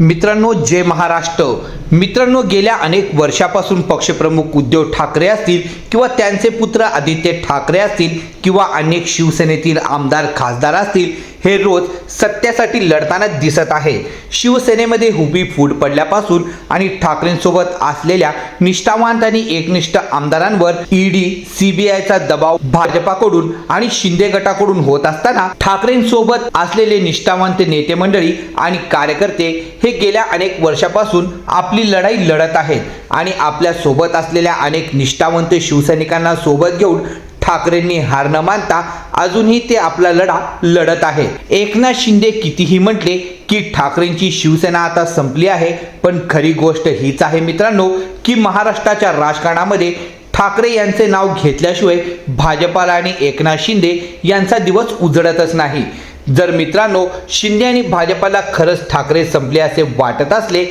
मित्रांनो जय महाराष्ट्र. मित्रांनो गेल्या अनेक वर्षापासून पक्षप्रमुख उद्धव ठाकरे असतील किंवा त्यांचे पुत्र आदित्य ठाकरे असतील किंवा अनेक शिवसेनेतील आमदार खासदार असतील हे रोज सत्यासाठी लढताना दिसत आहे. शिवसेनेमध्ये हुबी फूट पडल्यापासून आणि ठाकरेंसोबत असलेल्या निष्ठावंत आणि एकनिष्ठ आमदारांवर ईडी सीबीआयचा दबाव भाजपाकडून आणि शिंदे गटाकडून होत असताना ठाकरेंसोबत असलेले निष्ठावंत नेते मंडळी आणि कार्यकर्ते हे गेल्या अनेक वर्षापासून आपली लढाई लढत आहेत आणि आपल्यासोबत असलेल्या अनेक निष्ठावंत शिवसैनिकांना सोबत घेऊन ठाकरेंनी हार न मानता अजूनही ते आपला लढा लढत आहे. एकनाथ शिंदे कितीही म्हटले की ठाकरेंची शिवसेना आता संपली आहे पण खरी गोष्ट हीच आहे मित्रांनो की महाराष्ट्राच्या राजकारणामध्ये ठाकरे यांचे नाव घेतल्याशिवाय भाजपाला आणि एकनाथ शिंदे यांचा दिवस उजळतच नाही. जर मित्रांनो शिंदे आणि भाजपाला खरंच ठाकरे संपले असे वाटत असले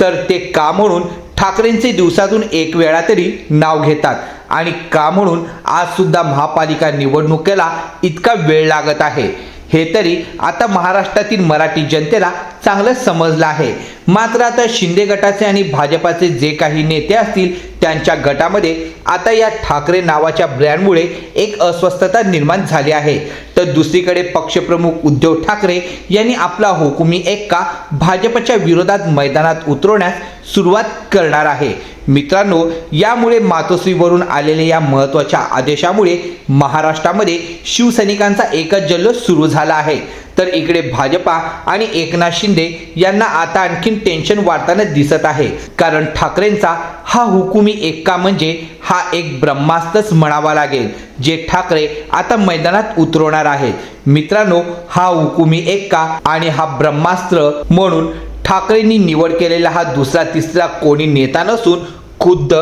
तर ते का म्हणून ठाकरेंचे दिवसातून एक वेळा तरी नाव घेतात. आणि का म्हणून आज सुद्धा महापालिका निवडणुकीला इतका वेळ लागत आहे? हे तरी आता महाराष्ट्रातील मराठी जनतेला चांगलं समजलं आहे. मात्र आता शिंदे गटाचे आणि भाजपाचे जे काही नेते असतील त्यांच्या गटामध्ये आता या ठाकरे नावाच्या ब्रँडमुळे एक अस्वस्थता निर्माण झाली आहे. तर दुसरीकडे पक्षप्रमुख उद्धव ठाकरे यांनी आपला हुकुमी एक्का भाजपच्या विरोधात मैदानात उतरवण्यास सुरुवात करणार आहे. मित्रांनो यामुळे मातोश्रीवरून आलेल्या या महत्त्वाच्या आदेशामुळे महाराष्ट्रामध्ये शिवसैनिकांचा एकच जल्लोष सुरू झाला आहे. तर इकडे भाजपा आणि एकनाथ शिंदे यांना आता आणखीन टेन्शन वाढताना दिसत आहे. कारण ठाकरेंचा हा हुकुमी एक्का म्हणजे हा एक ब्रह्मास्त्रच म्हणावा लागेल जे ठाकरे आता मैदानात उतरवणार आहेत. मित्रांनो हा हुकुमी एक्का आणि हा ब्रह्मास्त्र म्हणून ठाकरेंनी निवड केलेला हा दुसरा तिसरा कोणी नेता नसून खुद्द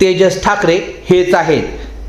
तेजस ठाकरे हेच आहेत.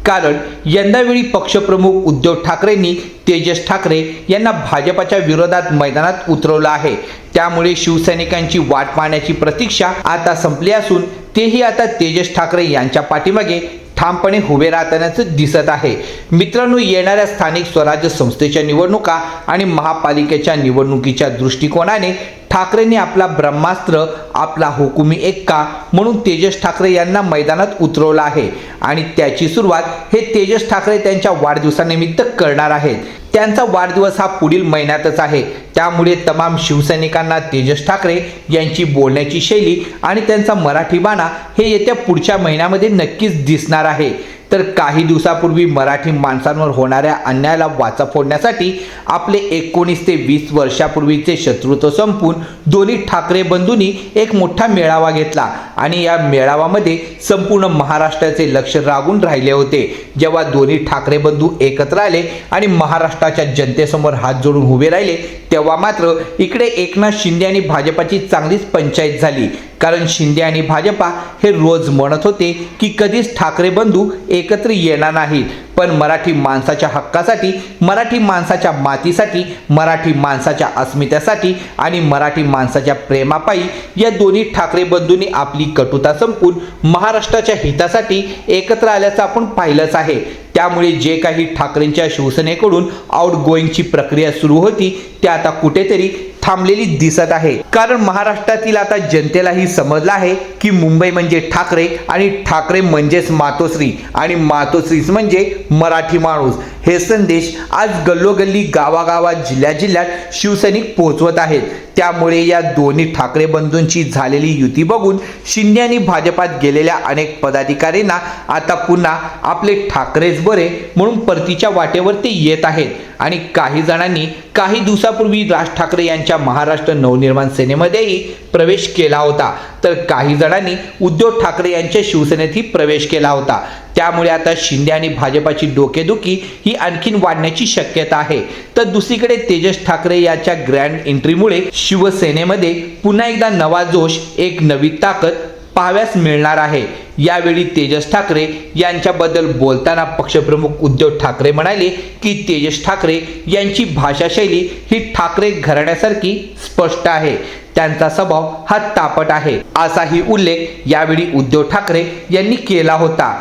कारण यंदावेळी पक्षप्रमुख उद्धव ठाकरेंनी तेजस ठाकरे यांना भाजपाच्या विरोधात मैदानात उतरवलं आहे. त्यामुळे शिवसैनिकांची वाट पाहण्याची प्रतीक्षा आता संपली असून तेही आता तेजस ठाकरे यांच्या पाठीमागे ठामपणे उभे राहतानाचं दिसत आहे. मित्रांनो येणाऱ्या स्थानिक स्वराज्य संस्थेच्या निवडणुका आणि महापालिकेच्या निवडणुकीच्या दृष्टिकोनाने ठाकरेंनी आपला ब्रह्मास्त्र आपला हुकुमी एक्का म्हणून तेजस ठाकरे यांना मैदानात उतरवलं आहे. आणि त्याची सुरुवात हे तेजस ठाकरे त्यांच्या वाढदिवसानिमित्त करणार आहेत. त्यांचा वाढदिवस हा पुढील महिन्यातच आहे. त्यामुळे तमाम शिवसैनिकांना तेजस ठाकरे यांची बोलण्याची शैली आणि त्यांचा मराठी बाणा हे येत्या पुढच्या महिन्यामध्ये नक्कीच दिसणार आहे. तर काही दिवसापूर्वी मराठी माणसांवर होणाऱ्या अन्यायाला वाचा फोडण्यासाठी आपले एकोणीस ते वीस वर्षापूर्वीचे शत्रुत्व संपून दोन्ही ठाकरे बंधूंनी एक मोठा मेळावा घेतला. आणि या मेळावामध्ये संपूर्ण महाराष्ट्राचे लक्ष रागून राहिले होते. जेव्हा दोन्ही ठाकरे बंधू एकत्र आले आणि महाराष्ट्राच्या जनतेसमोर हात जोडून उभे राहिले तेव्हा मात्र इकडे एकनाथ शिंदे आणि भाजपाची चांगलीच पंचायत झाली. कारण शिंदे आणि भाजपा हे रोज म्हणत होते की कधीच ठाकरे बंधू एकत्र येणार नाहीत. पण मराठी माणसाच्या हक्कासाठी मराठी माणसाच्या मातीसाठी मराठी माणसाच्या अस्मितेसाठी आणि मराठी माणसाच्या प्रेमापायी या दोन्ही ठाकरे बंधूंनी आपली कटुता संपून महाराष्ट्राच्या हितासाठी एकत्र आल्याचं आपण पाहिलंच आहे. त्यामुळे जे काही ठाकरेंच्या शिवसेनेकडून आउट गोईंगची प्रक्रिया सुरू होती ते आता कुठेतरी थांबलेली दिसत आहे. कारण महाराष्ट्रातील आता जनतेलाही समजलं आहे की मुंबई म्हणजे ठाकरे आणि ठाकरे म्हणजेच मातोश्री आणि मातोश्रीच म्हणजे मराठी माणूस. हे संदेश आज गल्लोगल्ली गावागावात जिल्ह्या जिल्ह्यात शिवसैनिक पोहोचवत आहेत. त्यामुळे या दोन्ही ठाकरे बंधूंची झालेली युती बघून शिंदे आणि भाजपात गेलेल्या अनेक पदाधिकाऱ्यांना आता पुन्हा आपले ठाकरेच बरे म्हणून परतीच्या वाटेवर ते येत आहेत. आणि काही जणांनी काही दिवसापूर्वी राज ठाकरे यांच्या महाराष्ट्र नवनिर्माण सेनेमध्येही प्रवेश केला होता. तर काही जणांनी उद्धव ठाकरे यांच्या शिवसेनेतही प्रवेश केला होता. त्यामुळे आता शिंदे आणि भाजपाची डोकेदुखी ही आणखीन वाढण्याची शक्यता आहे. तर दुसरीकडे तेजस ठाकरे याच्या ग्रँड एंट्रीमुळे शिवसेनेमध्ये पुन्हा एकदा नवा जोश एक नवी ताकद पाहाव्यास मिळणार आहे. यावेळी तेजस ठाकरे यांच्याबद्दल बोलताना पक्षप्रमुख उद्धव ठाकरे म्हणाले की तेजस ठाकरे यांची भाषाशैली ही ठाकरे घराण्यासारखी स्पष्ट आहे. त्यांचा स्वभाव हा तापट आहे. असाही उल्लेख यावेळी उद्धव ठाकरे यांनी केला होता.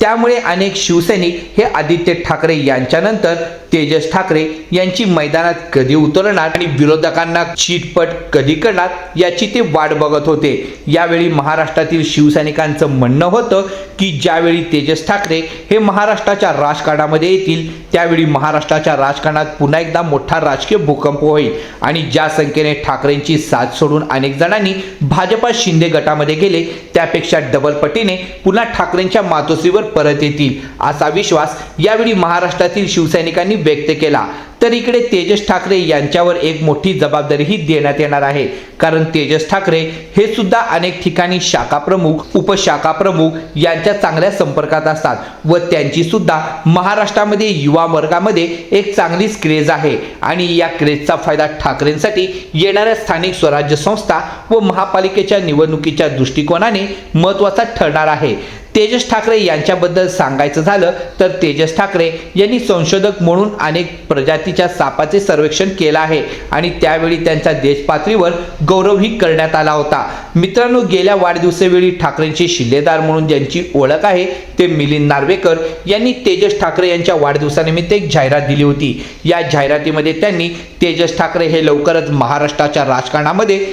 त्यामुळे अनेक शिवसैनिक हे आदित्य ठाकरे यांच्यानंतर तेजस ठाकरे यांची मैदानात कधी उतरणार आणि विरोधकांना चीटपट कधी करणार याची ते वाट बघत होते. यावेळी महाराष्ट्रातील शिवसैनिकांचं म्हणणं होतं की ज्यावेळी तेजस ठाकरे हे महाराष्ट्राच्या राजकारणामध्ये येतील त्यावेळी महाराष्ट्राच्या राजकारणात पुन्हा एकदा मोठा राजकीय भूकंप होईल आणि ज्या संख्येने ठाकरेंची साथ सोडून अनेक जणांनी भाजपा शिंदे गटामध्ये गेले त्यापेक्षा डबल पटीने पुन्हा ठाकरेंच्या मातोश्रीवर परत येतील असा विश्वास यावेळी महाराष्ट्रातील शिवसैनिकांनी व्यक्त केला. तर इकडे तेजस ठाकरे यांच्यावर एक मोठी जबाबदारीही देण्यात येणार आहे. कारण तेजस ठाकरे हे सुद्धा अनेक ठिकाणी शाखा प्रमुख उपशाखा प्रमुख यांच्या चांगल्या संपर्कात असतात व त्यांची सुद्धा महाराष्ट्रामध्ये युवा वर्गामध्ये एक चांगलीच क्रेज आहे. आणि या क्रेजचा फायदा ठाकरेंसाठी येणाऱ्या स्थानिक स्वराज्य संस्था व महापालिकेच्या निवडणुकीच्या दृष्टिकोनाने महत्त्वाचा ठरणार आहे. तेजस ठाकरे यांच्याबद्दल सांगायचं झालं तर तेजस ठाकरे यांनी संशोधक म्हणून अनेक प्रजातीच्या सापाचे सर्वेक्षण केलं आहे आणि त्यावेळी त्यांचा देशपातळीवर गौरवही करण्यात आला होता. मित्रांनो गेल्या वाढदिवसावेळी ठाकरेंचे शिल्लेदार म्हणून ज्यांची ओळख आहे ते मिलिंद नार्वेकर यांनी तेजस ठाकरे यांच्या वाढदिवसानिमित्त एक जाहिरात दिली होती. या जाहिरातीमध्ये त्यांनी तेजस ठाकरे हे लवकरच महाराष्ट्राच्या राजकारणामध्ये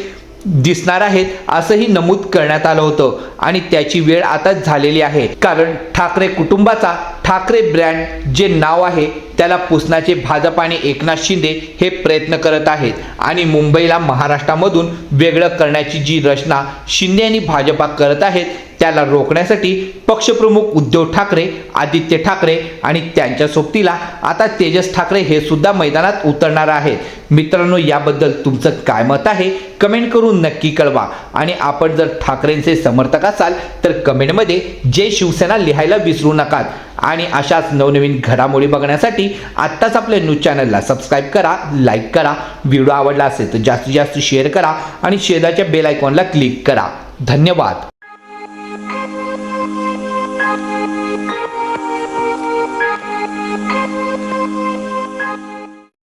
दिसणार आहेत असंही नमूद करण्यात आलं होतं. आणि त्याची वेळ आता झालेली आहे. कारण ठाकरे कुटुंबाचा ठाकरे ब्रँड जे नाव आहे त्याला पुसण्याचे भाजप आणि एकनाथ शिंदे हे प्रयत्न करत आहेत. आणि मुंबईला महाराष्ट्रामधून वेगळं करण्याची जी रचना शिंदे आणि भाजपा करत आहेत त्याला रोखण्यासाठी पक्षप्रमुख उद्धव ठाकरे आदित्य ठाकरे आणि त्यांच्या सोबतीला आता तेजस ठाकरे हे सुद्धा मैदानात उतरणार आहेत. मित्रांनो याबद्दल तुमचं काय मत आहे? कमेंट करून नक्की कळवा. आणि आपण जर ठाकरेंचे समर्थक असाल तर कमेंटमध्ये जय शिवसेना लिहायला विसरू नका आणि अशाच नवनवीन घडामोडी बघण्यासाठी आत्ताच आपल्या न्यूज चॅनलला सबस्क्राईब करा लाईक करा व्हिडिओ आवडला असेल तर जास्तीत जास्त शेअर करा आणि शेजारच्या बेल आयकॉनला क्लिक करा. धन्यवाद.